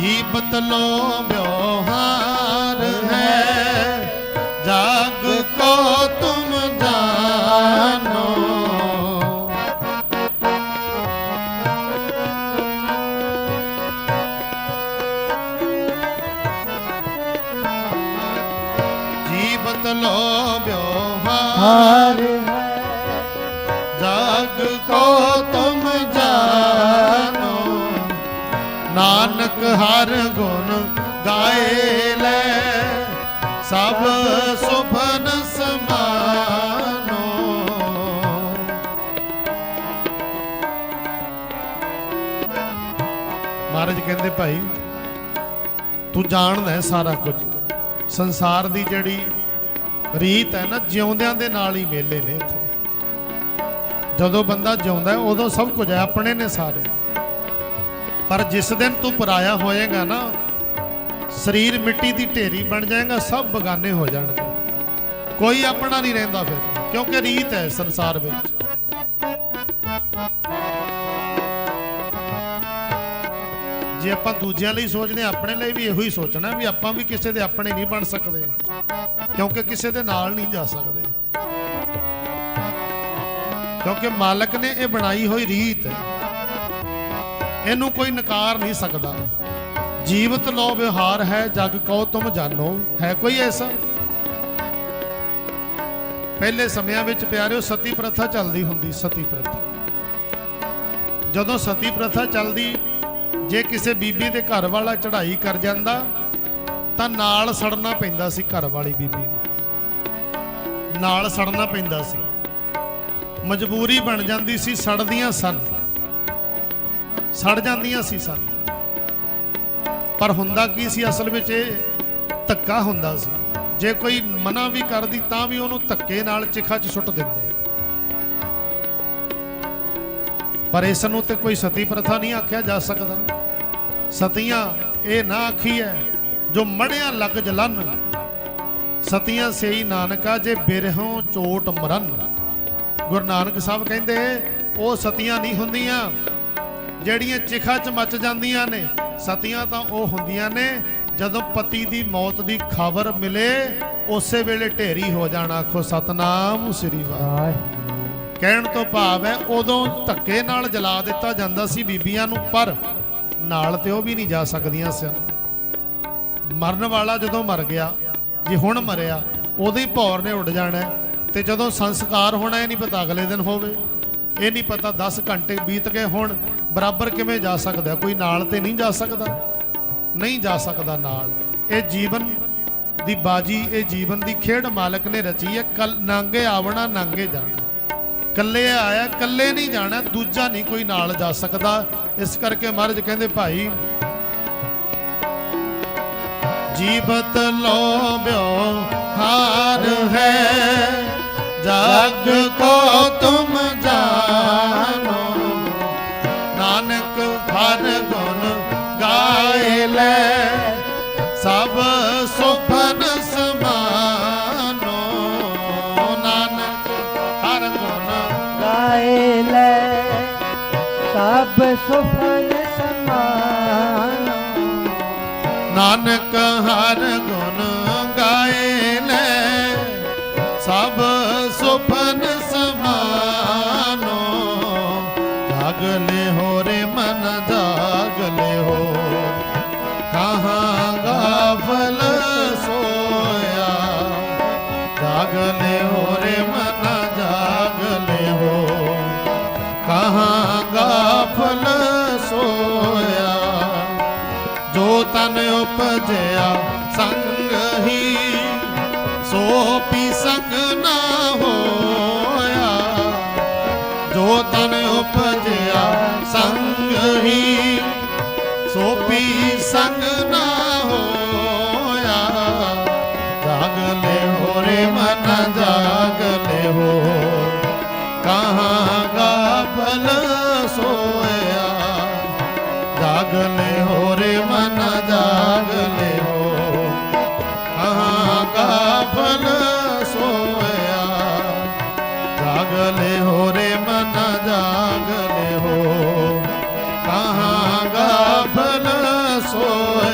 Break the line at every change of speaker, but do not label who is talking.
ਜੀਵਤ ਲੋ ਵਿਵਹਾਰ ਹੈ। ਜਾਗ ਕੋ ਤੁਮ ਜਾਨੋ। ਜੀਵਤ ਲੋ ਵਿਵਹਾਰ ਨਾਨਕ ਹਰ ਗੁਣ ਗਾਏ ਲੈ। ਸਭ ਸੁਭਨ ਸਮਾਨੋ। ਮਹਾਰਾਜ ਕਹਿੰਦੇ, ਭਾਈ, ਤੂੰ ਜਾਣਦਾ ਹੈ ਸਾਰਾ ਕੁਝ। ਸੰਸਾਰ ਦੀ ਜਿਹੜੀ ਰੀਤ ਹੈ ਨਾ, ਜਿਉਂਦਿਆਂ ਦੇ ਨਾਲ ਹੀ ਮੇਲੇ ਨੇ ਇੱਥੇ। ਜਦੋਂ ਬੰਦਾ ਜਿਉਂਦਾ ਉਦੋਂ ਸਭ ਕੁਝ ਹੈ, ਆਪਣੇ ਨੇ ਸਾਰੇ। ਪਰ ਜਿਸ ਦਿਨ ਤੂੰ ਪਰਾਇਆ ਹੋਏਗਾ ਨਾ, ਸਰੀਰ ਮਿੱਟੀ ਦੀ ਢੇਰੀ ਬਣ ਜਾਏਗਾ, ਸਭ ਬਗਾਨੇ ਹੋ ਜਾਣਗੇ। ਕੋਈ ਆਪਣਾ ਨਹੀਂ ਰਹਿੰਦਾ ਫਿਰ, ਕਿਉਂਕਿ ਰੀਤ ਹੈ ਸੰਸਾਰ ਵਿੱਚ। ਜੇ ਆਪਾਂ ਦੂਜਿਆਂ ਲਈ ਸੋਚਦੇ ਹਾਂ, ਆਪਣੇ ਲਈ ਵੀ ਇਹੋ ਹੀ ਸੋਚਣਾ ਵੀ ਆਪਾਂ ਵੀ ਕਿਸੇ ਦੇ ਆਪਣੇ ਨਹੀਂ ਬਣ ਸਕਦੇ, ਕਿਉਂਕਿ ਕਿਸੇ ਦੇ ਨਾਲ ਨਹੀਂ ਜਾ ਸਕਦੇ। ਕਿਉਂਕਿ ਮਾਲਕ ਨੇ ਇਹ ਬਣਾਈ ਹੋਈ ਰੀਤ ਹੈ। ਇਹਨੂੰ ਕੋਈ ਨਕਾਰ ਨਹੀਂ ਸਕਦਾ। ਜੀਵਤ ਲੋ ਵਿਹਾਰ ਹੈ, ਜਗ ਕਉ ਤੁਮ ਜਾਨੋ ਹੈ ਕੋਈ ਐਸਾ ਪਹਿਲੇ ਸਮਿਆਂ ਵਿੱਚ ਪਿਆਰਿਓ, ਸਤੀ ਪ੍ਰਥਾ ਚੱਲਦੀ ਹੁੰਦੀ, ਸਤੀ ਪ੍ਰਥਾ। ਜਦੋਂ ਸਤੀ ਪ੍ਰਥਾ ਚੱਲਦੀ, ਜੇ ਕਿਸੇ ਬੀਬੀ ਦੇ ਘਰ ਵਾਲਾ ਚੜ੍ਹਾਈ ਕਰ ਜਾਂਦਾ, ਤਾਂ ਨਾਲ ਸੜਨਾ ਪੈਂਦਾ ਸੀ ਘਰ ਵਾਲੀ ਬੀਬੀ ਨੂੰ। ਨਾਲ ਸੜਨਾ ਪੈਂਦਾ ਸੀ। ਮਜਬੂਰੀ ਬਣ ਜਾਂਦੀ ਸੀ, ਸੜਦੀਆਂ ਸਨ। ਸੜ ਜਾਂਦੀਆਂ ਸੀ ਸਨ। ਪਰ ਹੁੰਦਾ ਕੀ ਸੀ? ਅਸਲ ਵਿੱਚ ਇਹ ਧੱਕਾ ਹੁੰਦਾ ਸੀ। ਜੇ ਕੋਈ ਮਨਾ ਵੀ ਕਰਦੀ ਤਾਂ ਵੀ ਉਹਨੂੰ ਧੱਕੇ ਨਾਲ ਚਿਖਾ 'ਚ ਸੁੱਟ ਦਿੰਦੇ। ਪਰ ਇਸ ਨੂੰ ਤੇ ਕੋਈ ਸਤੀ ਪ੍ਰਥਾ ਨਹੀਂ ਆਖਿਆ ਜਾ ਸਕਦਾ। ਸਤੀਆਂ ਇਹ ਨਾ ਆਖੀ ਹੈ ਜੋ ਮੜਿਆਂ ਲੱਗ ਜਲਨ। ਸਤੀਆਂ ਸਈ ਨਾਨਕਾ ਜੇ ਬਿਰਹੋਂ ਚੋਟ ਮਰਨ। ਗੁਰੂ ਨਾਨਕ ਸਾਹਿਬ ਕਹਿੰਦੇ, ਉਹ ਸਤੀਆਂ ਨਹੀਂ ਹੁੰਦੀਆਂ। ਜਿਹੜੀਆਂ ਚਿਖਾ ਚ ਮੱਚ ਜਾਂਦੀਆਂ ਨੇ, ਸਤੀਆਂ ਤਾਂ ਉਹ ਹੁੰਦੀਆਂ ਨੇ, ਜਦੋਂ ਪਤੀ ਦੀ ਮੌਤ ਦੀ ਖਬਰ ਮਿਲੇ, ਉਸੇ ਵੇਲੇ ਢੇਰੀ ਹੋ ਜਾਣਾ, ਆਖੋ, ਸਤਨਾਮ ਸ੍ਰੀ ਵਾਹਿਗੁਰੂ। ਕਹਿਣ ਤੋਂ ਭਾਵ ਹੈ, ਉਦੋਂ ਧੱਕੇ ਨਾਲ ਜਲਾ ਦਿੱਤਾ ਜਾਂਦਾ ਸੀ ਬੀਬੀਆਂ ਨੂੰ, ਪਰ ਨਾਲ ਤੇ ਉਹ ਵੀ ਨਹੀਂ ਜਾ ਸਕਦੀਆਂ ਸਨ। ਮਰਨ ਵਾਲਾ ਜਦੋਂ ਮਰ ਗਿਆ, ਜੇ ਹੁਣ ਮਰਿਆ, ਉਹਦੇ ਭੌਰ ਨੇ ਉੱਡ ਜਾਣਾ ਤੇ ਜਦੋਂ ਸੰਸਕਾਰ ਹੋਣਾ, ਇਹ ਨਹੀਂ ਪਤਾ ਅਗਲੇ ਦਿਨ ਹੋਵੇ। ਇਹ ਨਹੀਂ ਪਤਾ 10 ਘੰਟੇ ਬੀਤ ਗਏ ਹੁਣ ਬਰਾਬਰ ਕਿਵੇਂ ਜਾ ਸਕਦਾ? ਕੋਈ ਨਾਲ ਤੇ ਨਹੀਂ ਜਾ ਸਕਦਾ? ਨਹੀਂ ਜਾ ਸਕਦਾ ਨਾਲ। ਇਹ ਜੀਵਨ ਦੀ ਬਾਜੀ, ਇਹ ਜੀਵਨ ਦੀ ਖੇਡ ਮਾਲਕ ਨੇ ਰਚੀ ਹੈ। ਕੱਲ ਨਾਂਗੇ ਆਵਣਾ, ਨਾਂਗੇ ਜਾਣਾ। ਕੱਲੇ ਆਇਆ ਕੱਲੇ ਨਹੀਂ ਜਾਣਾ, ਦੂਜਾ ਨਹੀਂ ਕੋਈ ਨਾਲ ਜਾ ਸਕਦਾ। ਇਸ ਕਰਕੇ ਮਹਾਰਾਜ ਕਹਿੰਦੇ, ਭਾਈ, ਜੀਵਤ ਲੋਭਿਓ ਹਾਰ ਹੈ। ਜਗ ਕੋ ਤੁਮ ਜਾਨੋ ਸੁਪਨ ਸਮਾਨੋ ਨਾਨਕ ਹਰ ਗੁਣ
ਗਾਏ ਲੈ ਸਭ ਸੁਫਨ ਸਮਾਨ।
ਨਾਨਕ ਹਰ ਗੁਣ ਗਾਏ ਲੈ ਸਭ ਸੁਪਨ ਸਮਾਨੋ ਜਾਗਲੇ ਹੋ ਜਾਗਲੇ ਹੋ ਰੇ ਮਨ ਜਾਗਲੇ ਹੋ। ਕਹਾਂ ਗਾਫਲ ਸੋਇਆ। ਜੋ ਤਨ ਉਪਜਿਆ ਸੰਗ ਹੀ, ਸੋ ਪੀ ਸੰਗ ਨਾ ਹੋਇਆ। ਜੋ ਤਨ ਉਪਜਿਆ ਕਹਾਂ ਗਾਫਲ ਸੋਇਆ? ਜਾਗਲੇ ਹੋ ਰੇ ਮਨ ਜਾਗਲੇ ਹੋ ਕਹਾਂ ਗਾਫਲ ਸੋਇਆ? ਜਾਗਲੇ ਹੋ ਰੇ ਮਨ ਜਾਗਲੇ ਹੋ ਕਹਾਂ ਗਾਫਲ ਸੋਇਆ?